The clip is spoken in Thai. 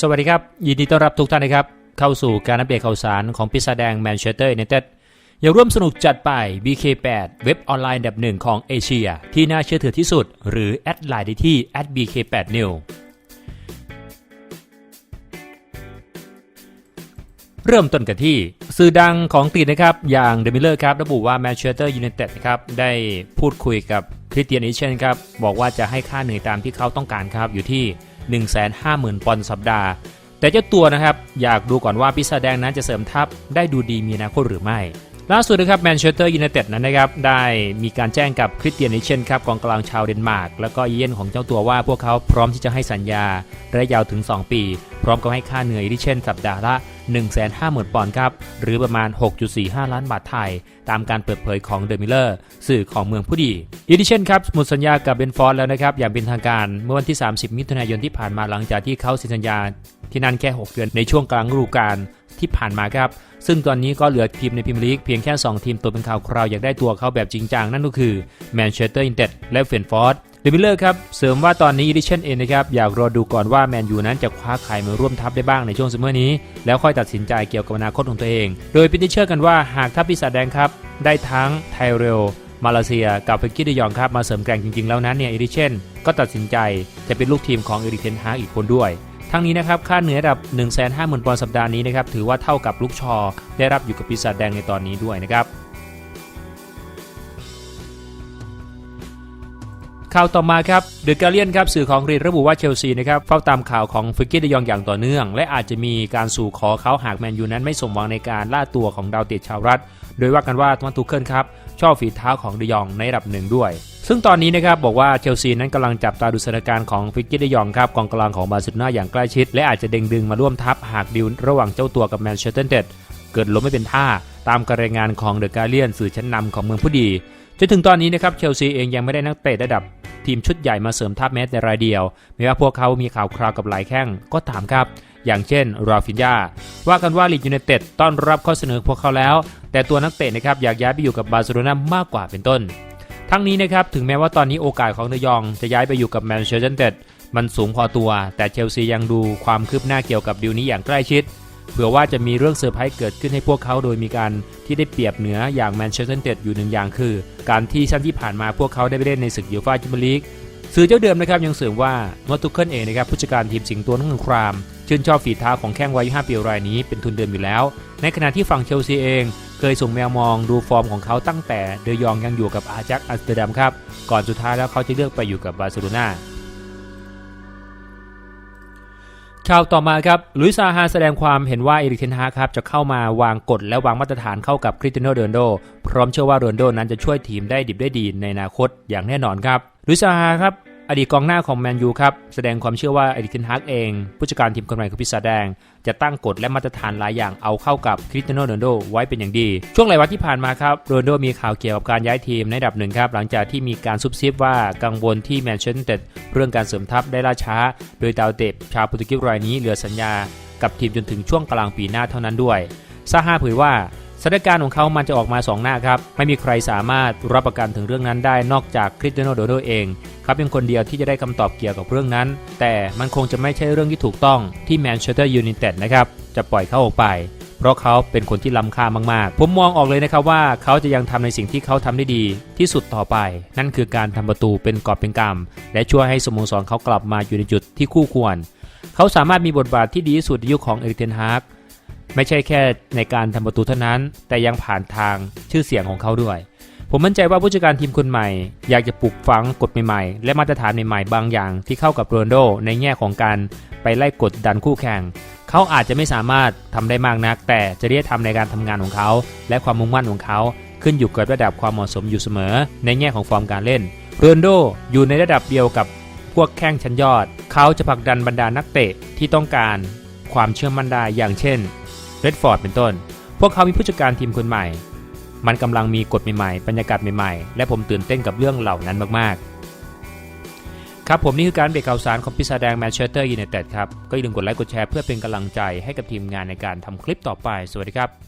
สวัสดีครับ ยินดีต้อนรับทุกท่านนะครับ เข้าสู่การอัปเดตข่าวสารของปีศาจแดงแมนเชสเตอร์ยูไนเต็ดอย่าร่วมสนุกจัดไป BK8 เว็บออนไลน์อันดับหนึ่งของเอเชีย ที่น่าเชื่อถือที่สุด หรือแอดไลน์ได้ที่ @bk8new เริ่มต้นกันที่สื่อดังของตีนนะครับ อย่างเดมิเลอร์ครับ ระบุว่าแมนเชสเตอร์ยูไนเต็ดนะครับ ได้พูดคุยกับคริสเตียนอิเชนครับ บอกว่าจะให้ค่าเหนื่อยตามที่เขาต้องการครับอยู่ที่ 150,000 ปอนด์สัปดาห์ แต่เจ้าตัวนะครับ อยากดูก่อนว่าปิศาแดงนั้นจะเสริมทัพได้ดูดีมีอนาคตหรือไม่ ล่าสุดนะครับแมนเชสเตอร์ยูไนเต็ดนั้นนะครับ ได้มีการแจ้งกับคริสเตียนอิเชนครับกองกลางชาวเดนมาร์ก แล้วก็เอียนของเจ้าตัวว่าพวกเขาพร้อมที่จะให้สัญญาระยะยาวถึง 2 ปี พร้อมกับให้ค่าเหนื่อยอิเชนสัปดาห์ละ 150,000 ปอนด์ครับ หรือประมาณ 6.45 ล้านบาทไทย ตามการเปิดเผยของเดอะมิลเลอร์ สื่อของเมืองผู้ดีอีดิเชนครับหมดสัญญากับเบนฟอร์ดแล้วนะครับ อย่างเป็นทางการเมื่อวันที่ 30 มิถุนายนที่ผ่านมาหลังจากที่เขาเซ็นสัญญาที่นั่นแค่ 6 เดือนในช่วงกลางฤดูกาลที่ผ่านมาครับ ซึ่งตอนนี้ก็เหลือทีมในพรีเมียร์ลีกเพียงแค่ 2 ทีมตัวเป็นข่าวคราวอยากได้ตัวเขาแบบจริงจังนั่นก็คือแมนเชสเตอร์ยูไนเต็ดและเฟนฟอร์ด เดมิลเลอร์ครับเสริมว่าตอนนี้อีดิเชนเองนะครับอยากรอดูก่อนว่าแมนยูนั้นจะคว้าใครมาร่วมทัพได้บ้างในช่วงซัมเมอร์นี้ แล้วค่อยตัดสินใจเกี่ยวกับอนาคตของตัวเอง โดยพินิเชื่อกันว่าหากทัพปีศาจแดงครับ ได้ทั้งไทเรลมาเลเซียกับเฟกกี้เดยองครับมาเสริมแกร่งจริงๆแล้วนั้นเนี่ยอีดิเชนก็ตัดสินใจจะเป็นลูกทีมของเอริกเทนฮากอีกคนด้วยทั้งนี้นะครับค่าเหนือระดับ 150,000ปอนด์สัปดาห์นี้นะครับถือว่าเท่ากับลูกชอ ได้รับอยู่กับปีศาจแดงในตอนนี้ด้วยนะครับ ข่าวต่อมาครับเดอะการเลียนครับสื่อของกรีดระบุว่าเชลซีนะครับเฝ้าตามข่าวของฟิกกี้เดยองอย่างต่อเนื่อง และอาจจะมีการสู่ขอเขาหากแมนยูนั้นไม่สมหวังในการล่าตัวของดาวเตะชาวรัฐ โดยว่ากันว่าทวันทุกเคิลครับชอบฝีเท้าของเดยองในระดับหนึ่งด้วย ซึ่งตอนนี้นะครับบอกว่าเชลซีนั้นกำลังจับตาดูสถานการณ์ของฟิกกี้เดยองครับกองกลางของบาร์เซโลนาอย่างใกล้ชิด และอาจจะเด้งดึงมาร่วมทัพหากดิวระหว่างเจ้าตัวกับแมนเชสเตอร์ยูไนเต็ดเกิดล้มไม่เป็นท่าตามการรายงานของเดอะการเลียนสื่อชั้นนำของเมืองผู้ดีจนถึงตอนนี้นะครับเชลซีเองยังไม่ได้นักเตะระดับ ทีมชุดใหญ่มาเสริมทัพแม้แต่รายเดียวแม้ว่าพวกเขามีข่าวคราวกับหลายแข้งก็ตามครับ อย่างเช่นราฟินยาว่ากันว่าลีดยูไนเต็ดต้อนรับข้อเสนอพวกเขาแล้ว แต่ตัวนักเตะนะครับอยากย้ายไปอยู่กับบาร์เซโลนามากกว่าเป็นต้น ทั้งนี้นะครับถึงแม้ว่าตอนนี้โอกาสของเดยองจะย้ายไปอยู่กับแมนเชสเตอร์ยูไนเต็ดมันสูงพอตัว แต่เชลซียังดูความคืบหน้าเกี่ยวกับดีลนี้อย่างใกล้ชิด เผื่อว่าจะมีเรื่องเซอร์ไพรส์เกิดขึ้นให้พวกเขาโดยมีการที่ได้เปรียบเหนืออย่างแมนเชสเตอร์ยูไนเต็ดอยู่หนึ่งอย่างคือ การที่ชั้นที่ผ่านมาพวกเขาได้ไปเล่นในศึกยูฟ่าแชมเปี้ยนลีกสื่อเจ้าเดิมนะครับยังเสริมว่าโนตุเคิลเองนะครับผู้จัดการทีมสิงตัวนักเงินคราม ชื่นชอบฝีเท้าของแข้งวัย5ปีรายนี้เป็นทุนเดิมอยู่แล้ว ในขณะที่ฝั่งเชลซีเอง เคยส่งแมวมองดูฟอร์มของเขาตั้งแต่เดยองยังอยู่กับอาจักอัมสเตอร์ดัมครับก่อนสุดท้ายแล้วเขาจะเลือกไปอยู่กับบาร์เซโลนา ข่าวต่อมาครับลุยซาฮาแสดงความเห็นว่าเอริกเทนฮาครับจะเข้ามาวางกฎและวางมาตรฐานเข้ากับคริสเตียโนโรนโด พร้อมเชื่อว่าเรนโดนั้นจะช่วยทีมได้ดิบได้ดีในอนาคตอย่างแน่นอนครับลุยซาฮาครับ อดีตกองหน้าของแมนยูครับ แสดงความเชื่อว่าเอริกเทนฮากเอง ผู้จัดการทีมคนใหม่ของพิซซ่าแดง จะตั้งกฎและมาตรฐานหลายอย่างเอาเข้ากับคริสเตียโนโรนโดไว้เป็นอย่างดี ช่วงหลายวันที่ผ่านมาครับโรนโดมีข่าวเกี่ยวกับการย้ายทีมในดับหนึ่งครับ หลังจากที่มีการซุบซิบว่ากังวลที่แมนเชสเตอร์ เรื่องการเสริมทัพได้ล่าช้า โดยดาวเตะชาวโปรตุเกสรายนี้เหลือสัญญา กับทีมจนถึงช่วงกลางปีหน้าเท่านั้นด้วยซาฮาเผยว่า ถานการณ์ของเขามันจะออกมา 2 หน้าครับ ไม่มีใครสามารถรับประกันถึงเรื่องนั้นได้นอกจากคริสเตียโนโรนัลโดเองเขาเป็นคนเดียวที่จะได้คำตอบเกี่ยวกับเรื่องนั้น แต่มันคงจะไม่ใช่เรื่องที่ถูกต้องที่แมนเชสเตอร์ยูไนเต็ดนะครับจะปล่อยเขาออกไป เพราะเขาเป็นคนที่ล้ำค่ามากๆ ผมมองออกเลยนะครับว่าเขาจะยังทำในสิ่งที่เขาทำได้ดี ที่สุดต่อไป นั่นคือการทำประตูเป็นกอบเป็นกำและช่วยให้สโมสรเขากลับมาอยู่ในจุดที่คู่ควร เขาสามารถมีบทบาทที่ดีที่สุดในยุคของเอริกเทนฮาก ไม่ใช่แค่ในการทำประตูเท่านั้น แต่ยังผ่านทางชื่อเสียงของเขาด้วย ผมมั่นใจว่าผู้จัดการทีมคนใหม่ อยากจะปลูกฝังกฎใหม่ๆ และมาตรฐานใหม่ๆ บางอย่างที่เข้ากับโรนลโดในแง่ของการไปไล่กดดันคู่แข่ง เขาอาจจะไม่สามารถทำได้มากนัก แต่จริยธรรมในการทำงานของเขา และความมุ่งมั่นของเขา ขึ้นอยู่กับระดับความเหมาะสมอยู่เสมอ ในแง่ของฟอร์มการเล่นโรนลโดอยู่ในระดับเดียวกับพวกแข้งชั้นยอด เขาจะผลักดันบรรดานักเตะที่ต้องการความเชื่อมั่นได้อย่างเช่น รดฟอร์ดเป็นต้น พวกเขามีผู้จัดการทีมคนใหม่ มันกำลังมีกฎใหม่ๆ บรรยากาศใหม่ๆ และผมตื่นเต้นกับเรื่องเหล่านั้นมากๆ ครับผมนี่คือการเบรกข่าวสารของพิซาแดงแมนเชสเตอร์ยูไนเต็ดครับ ก็อย่าลืมกดไลค์กดแชร์เพื่อเป็นกำลังใจให้กับทีมงานในการทำคลิปต่อไป สวัสดีครับ